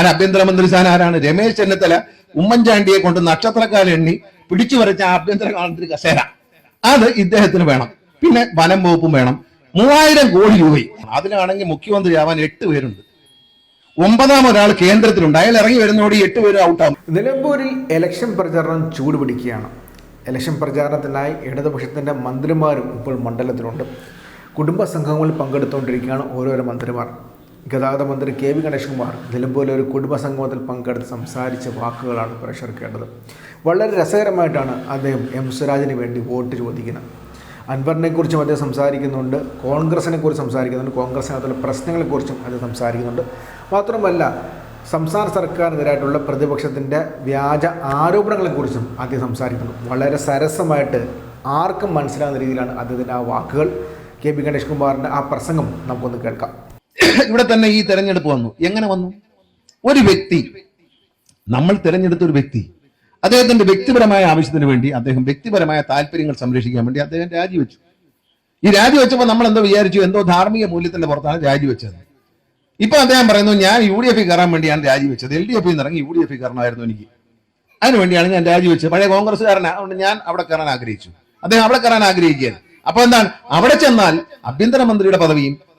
ആര് ആഭ്യന്തരമന്ത്രി സ്ഥാനം ആരാണ്? രമേശ് ചെന്നിത്തല ഉമ്മൻചാണ്ടിയെ കൊണ്ട് നക്ഷത്രക്കാലം എണ്ണി പിടിച്ചു വരച്ച ആഭ്യന്തര മന്ത്രി കസേര. അത് ഇദ്ദേഹത്തിന് വേണം. പിന്നെ വനം വകുപ്പും വേണം. മൂവായിരം കോടി രൂപയും. അതിനാണെങ്കിൽ മുഖ്യമന്ത്രി ആവാൻ എട്ട് പേരുണ്ട്. ഒമ്പതാം ഒരാൾ കേന്ദ്രത്തിലുണ്ട്. അയാൾ ഇറങ്ങി വരുന്നതോടെ എട്ട് പേര് ഔട്ടാവും നിലമ്പൂരിൽ ഇലക്ഷൻ പ്രചാരണം ചൂടുപിടിക്കുകയാണ്. ഇലക്ഷൻ പ്രചാരണത്തിനായി ഇടതുപക്ഷത്തിന്റെ മന്ത്രിമാരും ഇപ്പോൾ മണ്ഡലത്തിലുണ്ട്. കുടുംബ സംഘങ്ങളിൽ പങ്കെടുത്തുകൊണ്ടിരിക്കുകയാണ് ഓരോരോ മന്ത്രിമാർ. ഗതാഗത മന്ത്രി കെ വി ഗണേഷ് കുമാർ നിലമ്പൂരിലെ ഒരു കുടുംബ സംഗമത്തിൽ പങ്കെടുത്ത് സംസാരിച്ച വാക്കുകളാണ് കേട്ടത്. വളരെ രസകരമായിട്ടാണ് അദ്ദേഹം എം സ്വരാജിന് വേണ്ടി വോട്ട് ചോദിക്കുന്നത്. അൻവറിനെക്കുറിച്ചും അദ്ദേഹം സംസാരിക്കുന്നുണ്ട് കോൺഗ്രസിനെ കുറിച്ച് സംസാരിക്കുന്നുണ്ട് കോൺഗ്രസിനകത്തുള്ള പ്രശ്നങ്ങളെക്കുറിച്ചും അദ്ദേഹം സംസാരിക്കുന്നുണ്ട്. മാത്രമല്ല സംസ്ഥാന സർക്കാരിനെതിരായിട്ടുള്ള പ്രതിപക്ഷത്തിന്റെ വ്യാജ ആരോപണങ്ങളെക്കുറിച്ചും അദ്ദേഹം സംസാരിക്കുന്നുണ്ട് വളരെ സരസമായിട്ട് ആർക്കും മനസ്സിലാകുന്ന രീതിയിലാണ് അദ്ദേഹത്തിന്റെ ആ വാക്കുകൾ. കെ പി ഗണേഷ് കുമാറിന്റെ ആ പ്രസംഗം നമുക്കൊന്ന് കേൾക്കാം. ഇവിടെ തന്നെ ഈ തെരഞ്ഞെടുപ്പ് വന്നു. എങ്ങനെ വന്നു? ഒരു വ്യക്തി. നമ്മൾ തിരഞ്ഞെടുത്ത ഒരു വ്യക്തി. അദ്ദേഹത്തിന്റെ വ്യക്തിപരമായ ആവശ്യത്തിന് വേണ്ടി അദ്ദേഹം വ്യക്തിപരമായ താല്പര്യങ്ങൾ സംരക്ഷിക്കാൻ വേണ്ടി അദ്ദേഹം രാജിവെച്ചു. ഈ രാജിവെച്ചപ്പോൾ നമ്മൾ എന്തോ വിചാരിച്ചു എന്തോ ധാർമ്മിക മൂല്യത്തിന്റെ പുറത്താണ് രാജിവെച്ചത്. ഇപ്പൊ അദ്ദേഹം പറയുന്നു ഞാൻ യു ഡി എഫിൽ കയറാൻ വേണ്ടിയാണ് രാജിവെച്ചത്. എൽ ഡി എഫിൽ നിന്ന് ഇറങ്ങി യു ഡി എഫിൽ കയറണമായിരുന്നു എനിക്ക്. അതിനുവേണ്ടിയാണ് ഞാൻ രാജിവെച്ചത്. പഴയ കോൺഗ്രസ്സുകാരനാണ് അതുകൊണ്ട് ഞാൻ അവിടെ കയറാൻ ആഗ്രഹിച്ചു. അദ്ദേഹം അവിടെ കയറാൻ ആഗ്രഹിക്കുകയാണ്. അപ്പൊ എന്താണ്? അവിടെ ചെന്നാൽ ആഭ്യന്തരമന്ത്രിയുടെ പദവിയും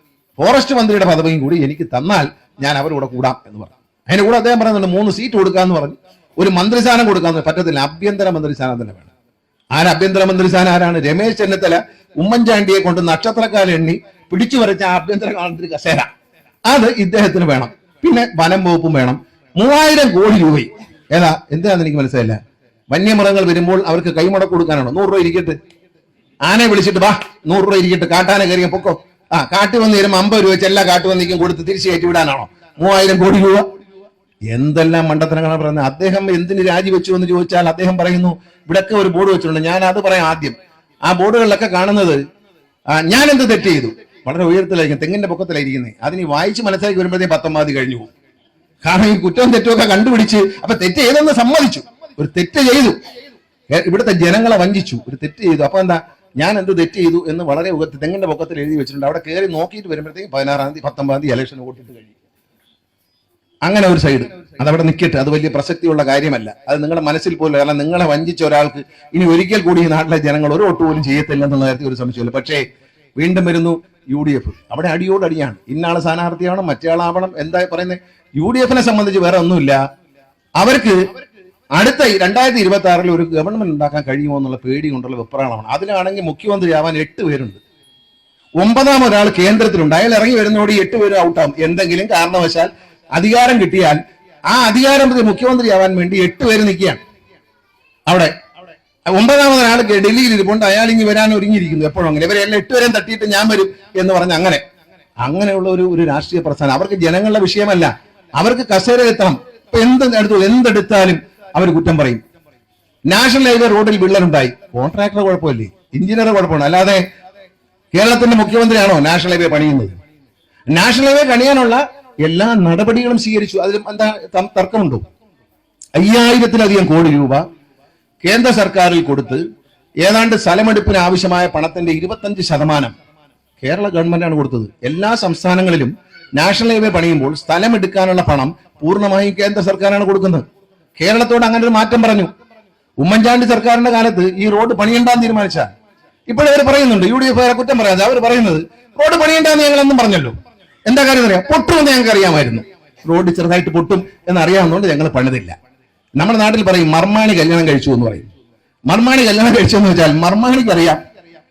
ഫോറസ്റ്റ് മന്ത്രിയുടെ പദവിയും കൂടി എനിക്ക് തന്നാൽ ഞാൻ അവരോട് കൂടാം എന്ന് പറഞ്ഞു. അതിന്റെ കൂടെ അദ്ദേഹം പറയുന്നുണ്ട് മൂന്ന് സീറ്റ് കൊടുക്കാന്ന് പറഞ്ഞു. ഒരു മന്ത്രിസ്ഥാനം കൊടുക്കാന്ന് പറ്റത്തില്ല. ആഭ്യന്തര മന്ത്രിസ്ഥാനം തന്നെ വേണം. ആര് ആഭ്യന്തര സ്ഥാനം ആരാണ്? രമേശ് ചെന്നിത്തല ഉമ്മൻചാണ്ടിയെ കൊണ്ട് നക്ഷത്രക്കാലം എണ്ണി പിടിച്ചു വരച്ച ആഭ്യന്തര മന്ത്രി കസേര. അത് ഇദ്ദേഹത്തിന് വേണം. പിന്നെ വനം വകുപ്പും വേണം. മൂവായിരം കോടി രൂപയും. ഏതാ? എന്തിനാന്ന് എനിക്ക് മനസ്സിലായില്ല. വന്യമൃഗങ്ങൾ വരുമ്പോൾ അവർക്ക് കൈമുടക്ക് കൊടുക്കാനാണോ? നൂറ് രൂപ ഇരിക്കട്ടെ. ആനയെ വിളിച്ചിട്ട് വാ. നൂറ് രൂപ ഇരിക്കട്ടെ. കാട്ടാന കയറിയ പൊക്കോ. ആ കാട്ടി വന്ന് വരുമ്പോൾ അമ്പത് രൂപ വെച്ച് എല്ലാ കാട്ടുവന്നിക്കും കൊടുത്ത് തിരിച്ചു കയറ്റി വിടാനാണോ? മൂവായിരം കോടി രൂപ. എന്തെല്ലാം മണ്ടത്തനങ്ങളാണ് പറയുന്നത്. അദ്ദേഹം എന്തിന് രാജിവെച്ചു എന്ന് ചോദിച്ചാൽ അദ്ദേഹം പറയുന്നു ഇവിടൊക്കെ ഒരു ബോർഡ് വെച്ചിട്ടുണ്ട്. ഞാൻ അത് പറയാം ആദ്യം. ആ ബോർഡുകളിലൊക്കെ കാണുന്നത് ഞാൻ എന്ത് തെറ്റ് ചെയ്തു? വളരെ ഉയരത്തിലായിരിക്കും തെങ്ങിന്റെ പൊക്കത്തിലായിരിക്കുന്നത് അതിന് വായിച്ച് മനസ്സിലാക്കി വരുമ്പോഴത്തേക്ക് പത്തൊമ്പത് കഴിഞ്ഞു പോകും. കാരണം ഈ കുറ്റവും തെറ്റും ഒക്കെ കണ്ടുപിടിച്ച് അപ്പൊ തെറ്റ് ചെയ്തെന്ന് സമ്മതിച്ചു. ഒരു തെറ്റ് ചെയ്തു. ഇവിടുത്തെ ജനങ്ങളെ വഞ്ചിച്ചു. ഒരു തെറ്റ് ചെയ്തു. അപ്പൊ എന്താ? ഞാൻ എന്ത് തെറ്റ് ചെയ്തു എന്ന് വളരെ ഉയർത്തി തെങ്ങിന്റെ പൊക്കത്തിൽ എഴുതി വെച്ചിട്ടുണ്ട്. അവിടെ കയറി നോക്കിയിട്ട് വരുമ്പോഴത്തേക്ക് പതിനാറാം തീയതി പത്തൊമ്പതാം തീയതി ഇലക്ഷൻ വോട്ടിട്ട് കഴിയും. അങ്ങനെ ഒരു സൈഡ് അതവിടെ നിൽക്കട്ടെ അത് വലിയ പ്രസക്തിയുള്ള കാര്യമല്ല. അത് നിങ്ങളുടെ മനസ്സിൽ പോലും കാരണം നിങ്ങളെ വഞ്ചിച്ച ഒരാൾക്ക് ഇനി ഒരിക്കൽ കൂടി ഈ നാട്ടിലെ ജനങ്ങൾ ഒരു വോട്ട് പോലും ചെയ്യത്തില്ല എന്നുള്ള കാര്യത്തിൽ ഒരു സംശയമില്ല പക്ഷേ വീണ്ടും വരുന്നു യു ഡി എഫ്. അവിടെ അടിയോട് അടിയാണ്. ഇന്നാൾ സ്ഥാനാർത്ഥിയാവണം മറ്റേയാളാവണം. എന്താ പറയുന്നത് യു ഡി എഫിനെ സംബന്ധിച്ച് വേറെ ഒന്നുമില്ല. അവർക്ക് അടുത്ത രണ്ടായിരത്തി ഇരുപത്തി ആറിൽ ഒരു ഗവൺമെന്റ് ഉണ്ടാക്കാൻ കഴിയുമോ എന്നുള്ള പേടി കൊണ്ടുള്ള വെപ്രാളമാണ്. അതിലാണെങ്കിൽ മുഖ്യമന്ത്രിയാവാൻ എട്ട് പേരുണ്ട്. ഒമ്പതാം ഒരാൾ കേന്ദ്രത്തിലുണ്ട്. അയാൾ ഇറങ്ങി വരുന്നതോടെ എട്ട് പേര് ഔട്ടാവും. എന്തെങ്കിലും കാരണവശാൽ അധികാരം കിട്ടിയാൽ ആ അധികാരം മുഖ്യമന്ത്രിയാവാൻ വേണ്ടി എട്ട് പേര് നിൽക്കുകയാണ്. അവിടെ. ഒമ്പതാമത് ഡൽഹിയിൽ ഇരിപ്പുണ്ട് അയാൾ ഇനി വരാൻ ഒരുങ്ങിയിരിക്കുന്നു. എപ്പോഴും അങ്ങനെ. ഇവരെല്ലാം എട്ടുപേരെയും തട്ടിയിട്ട് ഞാൻ വരും എന്ന് പറഞ്ഞ് അങ്ങനെ. അങ്ങനെയുള്ള ഒരു ഒരു രാഷ്ട്രീയ പ്രസ്ഥാനം. അവർക്ക് ജനങ്ങളുടെ വിഷയമല്ല. അവർക്ക് കസേര എത്തണം എന്ത് എടുത്തു? എന്തെടുത്താലും അവർ കുറ്റം പറയും. നാഷണൽ ഹൈവേ റോഡിൽ വിള്ളലുണ്ടായി. കോൺട്രാക്ടർ കുഴപ്പമില്ലേ? എഞ്ചിനീയർ കുഴപ്പമാണ് അല്ലാതെ കേരളത്തിന്റെ മുഖ്യമന്ത്രിയാണോ നാഷണൽ ഹൈവേ പണിയുന്നത്? നാഷണൽ ഹൈവേ പണിയാനുള്ള എല്ലാ നടപടികളും സ്വീകരിച്ചു. അതിലും എന്താ തർക്കമുണ്ടോ? അയ്യായിരത്തിലധികം കോടി രൂപ കേന്ദ്ര സർക്കാരിൽ കൊടുത്ത് ഏതാണ്ട് സ്ഥലമെടുപ്പിന് ആവശ്യമായ പണത്തിന്റെ ഇരുപത്തഞ്ച് ശതമാനം കേരള ഗവൺമെന്റാണ് കൊടുത്തത്. എല്ലാ സംസ്ഥാനങ്ങളിലും നാഷണൽ ഹൈവേ പണിയുമ്പോൾ സ്ഥലമെടുക്കാനുള്ള പണം പൂർണമായും കേന്ദ്ര സർക്കാരാണ് കൊടുക്കുന്നത്. കേരളത്തോട് അങ്ങനെ ഒരു മാറ്റം പറഞ്ഞു. ഉമ്മൻചാണ്ടി സർക്കാരിന്റെ കാലത്ത് ഈ റോഡ് പണിയണ്ടാന്ന് തീരുമാനിച്ച. അവർ പറയുന്നുണ്ട് യു ഡി എഫ് കുറ്റം പറയാതെ അവർ പറയുന്നത് റോഡ് പണിയണ്ടെന്ന് ഞങ്ങൾ എന്നും പറഞ്ഞല്ലോ. എന്താ കാര്യം അറിയാം? പൊട്ടുമെന്ന് ഞങ്ങൾക്ക് അറിയാമായിരുന്നു. റോഡ് ചെറുതായിട്ട് പൊട്ടും എന്ന് അറിയാവുന്നതുകൊണ്ട് ഞങ്ങൾ പണിതില്ല. നമ്മുടെ നാട്ടിൽ പറയും മർമാണി കല്യാണം കഴിച്ചു എന്ന് പറയും. മർമാണി കല്യാണം കഴിച്ചു എന്ന് വെച്ചാൽ മർമാണിക്ക് അറിയാം.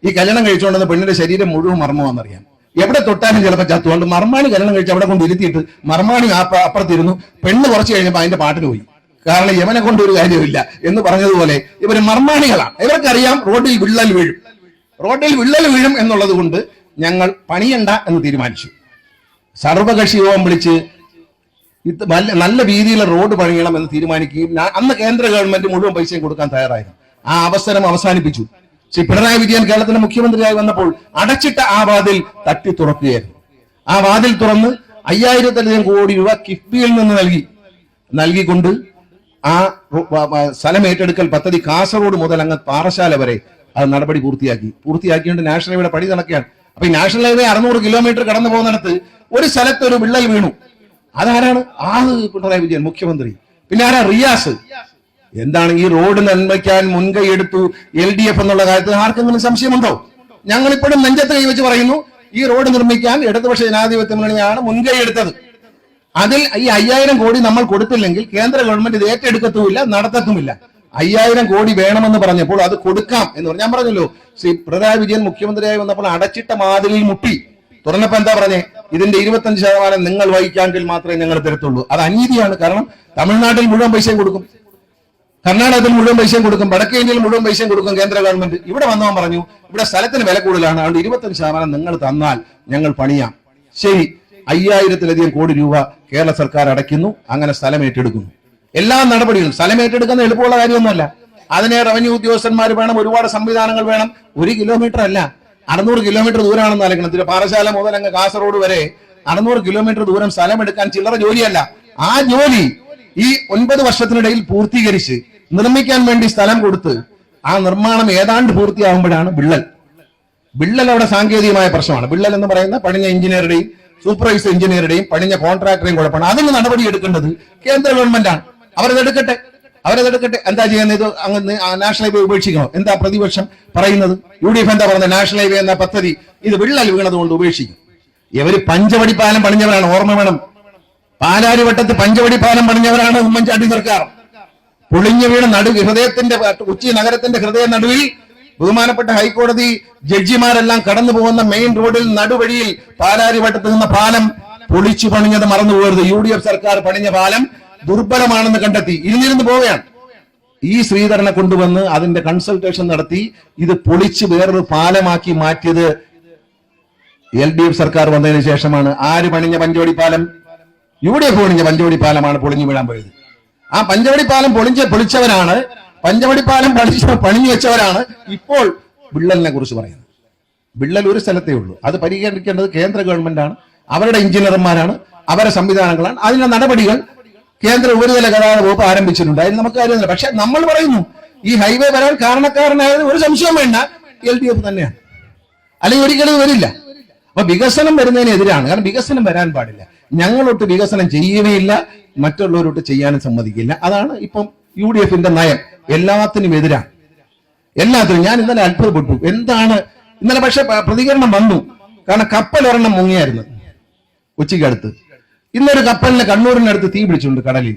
ഈ കല്യാണം കഴിച്ചുകൊണ്ടെന്ന് പെണ്ണിന്റെ ശരീരം മുഴുവൻ മർമ്മമാണെന്നറിയാം എവിടെ തൊട്ടാലും ചിലപ്പോൾ ചത്തുകൊണ്ട് മർമാണി കല്യാണം കഴിച്ച് അവിടെ കൊണ്ട് ഇരുത്തിയിട്ട് മർമാണി അപ്പുറത്തിരുന്നു. പെണ്ണ് കുറച്ച് കഴിഞ്ഞപ്പോൾ അതിന്റെ പാട്ടിന് പോയി. കാരണം യമനെ കൊണ്ട് ഒരു കാര്യമില്ല എന്ന് പറഞ്ഞതുപോലെ ഇവർ മർമാണികളാണ്. ഇവർക്കറിയാം റോഡിൽ വിള്ളൽ വീഴും. റോഡിൽ വിള്ളൽ വീഴും എന്നുള്ളത് കൊണ്ട് ഞങ്ങൾ പണിയണ്ട എന്ന് തീരുമാനിച്ചു. സർവകക്ഷി യോഗം വിളിച്ച് ഇത് നല്ല നല്ല രീതിയിൽ റോഡ് പണിയണം എന്ന് തീരുമാനിക്കുകയും അന്ന് കേന്ദ്ര ഗവൺമെന്റ് മുഴുവൻ പൈസയും കൊടുക്കാൻ തയ്യാറായിരുന്നു. ആ അവസരം അവസാനിപ്പിച്ചു. ശ്രീ പിണറായി വിജയൻ കേരളത്തിന്റെ മുഖ്യമന്ത്രിയായി വന്നപ്പോൾ അടച്ചിട്ട ആ വാതിൽ തട്ടി തുറക്കുകയായിരുന്നു. ആ വാതിൽ തുറന്ന് അയ്യായിരത്തിലധികം കോടി രൂപ കിഫ്ബിയിൽ നിന്ന് നൽകി. നൽകിക്കൊണ്ട് ആ സ്ഥലം ഏറ്റെടുക്കൽ പദ്ധതി കാസർഗോഡ് മുതൽ അങ്ങ് പാറശാല വരെ അത് നടപടി പൂർത്തിയാക്കി. പൂർത്തിയാക്കിയിട്ട് നാഷണൽ ഹൈവേയുടെ പണി നടക്കുകയാണ്. അപ്പൊ ഈ നാഷണൽ ഹൈവേ അറുന്നൂറ് കിലോമീറ്റർ കടന്നു പോകുന്നിടത്ത് ഒരു സ്ഥലത്ത് ഒരു വിള്ളൽ വീണു. അതാരാണ്? ആ പിണറായി വിജയൻ മുഖ്യമന്ത്രി. പിന്നെ ആരാ? റിയാസ്. എന്താണ് ഈ റോഡ് നന്മയ്ക്കാൻ മുൻകൈ എടുത്തു എൽ ഡി എഫ് എന്നുള്ള കാര്യത്തിൽ ആർക്കെങ്കിലും സംശയമുണ്ടോ? ഞങ്ങൾ ഇപ്പോഴും നെഞ്ചത്ത് കൈവച്ച് പറയുന്നു ഈ റോഡ് നിർമ്മിക്കാൻ ഇടതുപക്ഷ ജനാധിപത്യ മുന്നണിയാണ് മുൻകൈ എടുത്തത്. അതിൽ ഈ അയ്യായിരം കോടി നമ്മൾ കൊടുത്തില്ലെങ്കിൽ കേന്ദ്ര ഗവൺമെന്റ് ഇത് ഏറ്റെടുക്കത്തുമില്ല നടത്തത്തുമില്ല. അയ്യായിരം കോടി വേണമെന്ന് പറഞ്ഞപ്പോൾ അത് കൊടുക്കാം എന്ന് പറഞ്ഞു. ഞാൻ പറഞ്ഞല്ലോ ശ്രീ പിണറായി വിജയൻ മുഖ്യമന്ത്രിയായി വന്നപ്പോൾ അടച്ചിട്ട മാതിരിയിൽ മുട്ടി. തുറന്നപ്പോ എന്താ പറഞ്ഞേ? ഇതിന്റെ ഇരുപത്തഞ്ച് ശതമാനം നിങ്ങൾ വഹിക്കാമെങ്കിൽ മാത്രമേ ഞങ്ങൾ തരത്തുള്ളൂ. അത് അനീതിയാണ്. കാരണം തമിഴ്നാട്ടിൽ മുഴുവൻ പൈസയും കൊടുക്കും. കർണാടകത്തിൽ മുഴുവൻ പൈസയും കൊടുക്കും. വടക്കേ ഇന്ത്യയിൽ മുഴുവൻ പൈസയും കൊടുക്കും കേന്ദ്ര ഗവൺമെന്റ്. ഇവിടെ വന്നവൻ പറഞ്ഞു ഇവിടെ സ്ഥലത്തിന് വില കൂടുതലാണ്. അതുകൊണ്ട് ഇരുപത്തഞ്ച് ശതമാനം നിങ്ങൾ തന്നാൽ ഞങ്ങൾ പണിയാം. ശരി. അയ്യായിരത്തിലധികം കോടി രൂപ കേരള സർക്കാർ അടയ്ക്കുന്നു. അങ്ങനെ സ്ഥലം ഏറ്റെടുക്കുന്നു. എല്ലാ നടപടികളും സ്ഥലം ഏറ്റെടുക്കുന്ന എളുപ്പമുള്ള കാര്യമൊന്നുമല്ല. അതിനെ റവന്യൂ ഉദ്യോഗസ്ഥന്മാർ വേണം ഒരുപാട് സംവിധാനങ്ങൾ വേണം. ഒരു കിലോമീറ്റർ അല്ല അറുന്നൂറ് കിലോമീറ്റർ ദൂരമാണെന്ന് ആലോചിക്കണം. ഇതിലെ പാറശാല മുതൽ അങ്ങ് കാസർഗോഡ് വരെ അറുന്നൂറ് കിലോമീറ്റർ ദൂരം സ്ഥലം എടുക്കാൻ ചില്ലറ ജോലിയല്ല. ആ ജോലി ഈ ഒൻപത് വർഷത്തിനിടയിൽ പൂർത്തീകരിച്ച് നിർമ്മിക്കാൻ വേണ്ടി സ്ഥലം കൊടുത്ത് ആ നിർമ്മാണം ഏതാണ്ട് പൂർത്തിയാകുമ്പോഴാണ് വിള്ളൽ. വിള്ളൽ അവിടെ സാങ്കേതികമായ പ്രശ്നമാണ്. വിള്ളൽ എന്ന് പറയുന്ന പണിഞ്ഞ എഞ്ചിനീയറുടെയും സൂപ്പർവൈസർ എഞ്ചിനീയറുടെയും പണിഞ്ഞ കോൺട്രാക്ടറെയും കുഴപ്പമാണ് അതിന് നടപടി എടുക്കേണ്ടത് കേന്ദ്ര ഗവൺമെന്റാണ് അവരതെടുക്കട്ടെ അവരതെടുക്കട്ടെ എന്താ ചെയ്യുന്നത്? ഇത് അങ്ങ് നാഷണൽ ഹൈവേ ഉപേക്ഷിക്കണോ? എന്താ പ്രതിപക്ഷം പറയുന്നത്? യു ഡി എഫ് എന്താ പറയുന്നത് നാഷണൽ ഹൈവേ എന്ന പദ്ധതി ഇത് വിള്ളൽ വീണത് കൊണ്ട് ഉപേക്ഷിക്കും. ഇവർ പഞ്ചവടി പാലം പണിഞ്ഞവരാണ്. ഓർമ്മ വേണം. പാലാരിവട്ടത്ത് പഞ്ചവടി പാലം പണിഞ്ഞവരാണ് ഉമ്മൻചാണ്ടി സർക്കാർ. പൊളിഞ്ഞു വീണ നടു ഹൃദയത്തിന്റെ ഉച്ചി നഗരത്തിന്റെ ഹൃദയ നടുവിൽ ബഹുമാനപ്പെട്ട ഹൈക്കോടതി ജഡ്ജിമാരെല്ലാം കടന്നു പോകുന്ന മെയിൻ റോഡിൽ നടുവഴിയിൽ പാലാരിവട്ടത്ത് നിന്ന പാലം പൊളിച്ചു പണിഞ്ഞത് മറന്നു യു ഡി എഫ് സർക്കാർ പണിഞ്ഞ പാലം ദുർബലമാണെന്ന് കണ്ടെത്തി. ഇരുന്നിരുന്ന് പോവുകയാണ്. ഈ ശ്രീധരനെ കൊണ്ടുവന്ന് അതിന്റെ കൺസൾട്ടേഷൻ നടത്തി ഇത് പൊളിച്ച് വേറൊരു പാലമാക്കി മാറ്റിയത് എൽ ഡി എഫ് സർക്കാർ വന്നതിന് ശേഷമാണ്. ആര് പണിഞ്ഞ പഞ്ചവടി പാലം? യു ഡി എഫ് പണിഞ്ഞ പഞ്ചവടി പാലമാണ് പൊളിഞ്ഞു വീഴാൻ പോയത്. ആ പഞ്ചവടി പാലം പൊളിഞ്ഞ പൊളിച്ചവരാണ് പഞ്ചവടി പാലം പണിച്ച് പണിഞ്ഞു വെച്ചവരാണ് ഇപ്പോൾ വിള്ളലിനെ കുറിച്ച് പറയുന്നത്. വിള്ളൽ ഒരു സ്ഥലത്തേ ഉള്ളൂ. അത് പരിഹരിക്കേണ്ടത് കേന്ദ്ര ഗവൺമെന്റാണ് അവരുടെ എഞ്ചിനീയർമാരാണ്. അവരുടെ സംവിധാനങ്ങളാണ്. അതിന്റെ നടപടികൾ കേന്ദ്ര ഉപരിതല ഗതാഗത വകുപ്പ് ആരംഭിച്ചിട്ടുണ്ട്. അതിന് നമുക്ക് കാര്യമില്ല പക്ഷെ നമ്മൾ പറയുന്നു ഈ ഹൈവേ വരാൻ കാരണക്കാരനായത് ഒരു സംശയം വേണ്ട. എൽ ഡി എഫ് തന്നെയാണ്. അല്ലെങ്കിൽ ഒരിക്കലും വരില്ല. അപ്പൊ വികസനം വരുന്നതിനെതിരാണ്. കാരണം വികസനം വരാൻ പാടില്ല. ഞങ്ങളൊട്ട് വികസനം ചെയ്യുകയില്ല. മറ്റുള്ളവരോട്ട് ചെയ്യാനും സമ്മതിക്കില്ല. അതാണ് ഇപ്പം യു ഡി എഫിന്റെ നയം. എല്ലാത്തിനും എതിരാണ് എല്ലാത്തിനും. ഞാൻ ഇന്നലെ അത്ഭുതപ്പെട്ടു. എന്താണ്? ഇന്നലെ പക്ഷെ പ്രതികരണം വന്നു. കാരണം കപ്പൽ ഒരെണ്ണം മുങ്ങിയായിരുന്നു കൊച്ചിക്കടുത്ത് ഇന്നൊരു കപ്പലിന് കണ്ണൂരിനടുത്ത് തീ പിടിച്ചിട്ടുണ്ട് കടലിൽ.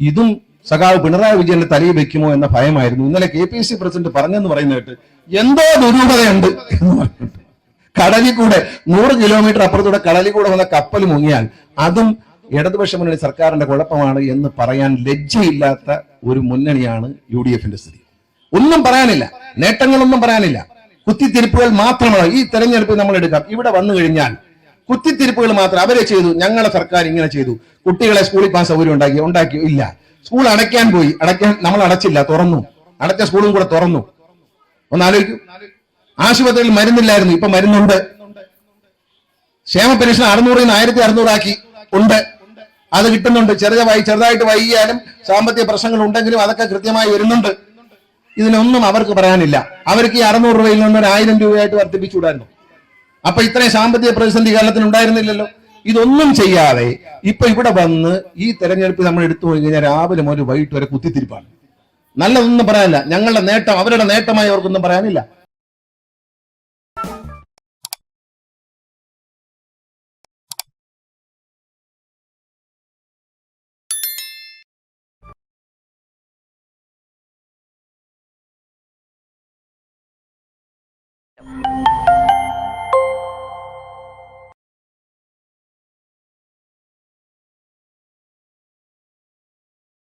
ഇതും സഖാവ് പിണറായി വിജയന്റെ തലയിൽ വെക്കുമോ എന്ന ഭയമായിരുന്നു. ഇന്നലെ കെ പി സി പ്രസിഡന്റ് പറഞ്ഞെന്ന് പറയുന്ന എന്തോ ദുരൂഹതയുണ്ട് എന്ന് പറഞ്ഞിട്ട്. കടലിൽ കൂടെ നൂറ് കിലോമീറ്റർ അപ്പുറത്തൂടെ കടലിൽ കൂടെ വന്ന കപ്പൽ മുങ്ങിയാൽ അതും ഇടതുപക്ഷ മുന്നണി സർക്കാരിന്റെ കുഴപ്പമാണ് എന്ന് പറയാൻ ലജ്ജയില്ലാത്ത ഒരു മുന്നണിയാണ് യു ഡി എഫിന്റെ സ്ഥിതി. ഒന്നും പറയാനില്ല. നേട്ടങ്ങളൊന്നും പറയാനില്ല. കുത്തിത്തിരിപ്പുകൾ മാത്രമാണ്. ഈ തെരഞ്ഞെടുപ്പ് നമ്മൾ എടുക്കാം. ഇവിടെ വന്നു കഴിഞ്ഞാൽ കുത്തിത്തിരിപ്പുകൾ മാത്രം അവരെ ചെയ്തു. ഞങ്ങളെ സർക്കാർ ഇങ്ങനെ ചെയ്തു. കുട്ടികളെ സ്കൂളിൽ പോകാൻ സൗകര്യം ഉണ്ടാക്കി ഉണ്ടാക്കി. ഇല്ല. സ്കൂൾ അടയ്ക്കാൻ പോയി. അടയ്ക്കാൻ നമ്മൾ അടച്ചില്ല. തുറന്നു. അടച്ച സ്കൂളും കൂടെ തുറന്നു. ഒന്ന് ആലോചിക്കൂ. ആശുപത്രിയിൽ മരുന്നില്ലായിരുന്നു. ഇപ്പൊ മരുന്നുണ്ട്. ക്ഷേമ പെൻഷൻ അറുന്നൂറിൽ നിന്ന് ആയിരത്തി അറുന്നൂറാക്കി. ഉണ്ട്. അത് കിട്ടുന്നുണ്ട്. ചെറിയ വൈ ചെറുതായിട്ട് വൈകിയാലും സാമ്പത്തിക പ്രശ്നങ്ങൾ ഉണ്ടെങ്കിലും അതൊക്കെ കൃത്യമായി വരുന്നുണ്ട്. ഇതിനൊന്നും അവർക്ക് പറയാനില്ല. അവർക്ക് ഈ അറുന്നൂറ് രൂപയിൽ നിന്ന് ഒരു ആയിരം രൂപയായിട്ട് വർദ്ധിപ്പിച്ചുകൂടായിരുന്നു അപ്പൊ ഇത്രയും സാമ്പത്തിക പ്രതിസന്ധി കേരളത്തിന് ഉണ്ടായിരുന്നില്ലല്ലോ. ഇതൊന്നും ചെയ്യാതെ ഇപ്പൊ ഇവിടെ വന്ന് ഈ തെരഞ്ഞെടുപ്പ് നമ്മൾ എടുത്തു പോയി കഴിഞ്ഞാൽ രാവിലെ മുതൽ വൈകിട്ട് വരെ കുത്തിത്തിരിപ്പാണ്. നല്ലതൊന്നും പറയാനില്ല. ഞങ്ങളുടെ നേട്ടം അവരുടെ നേട്ടമായി അവർക്കൊന്നും പറയാനില്ല. you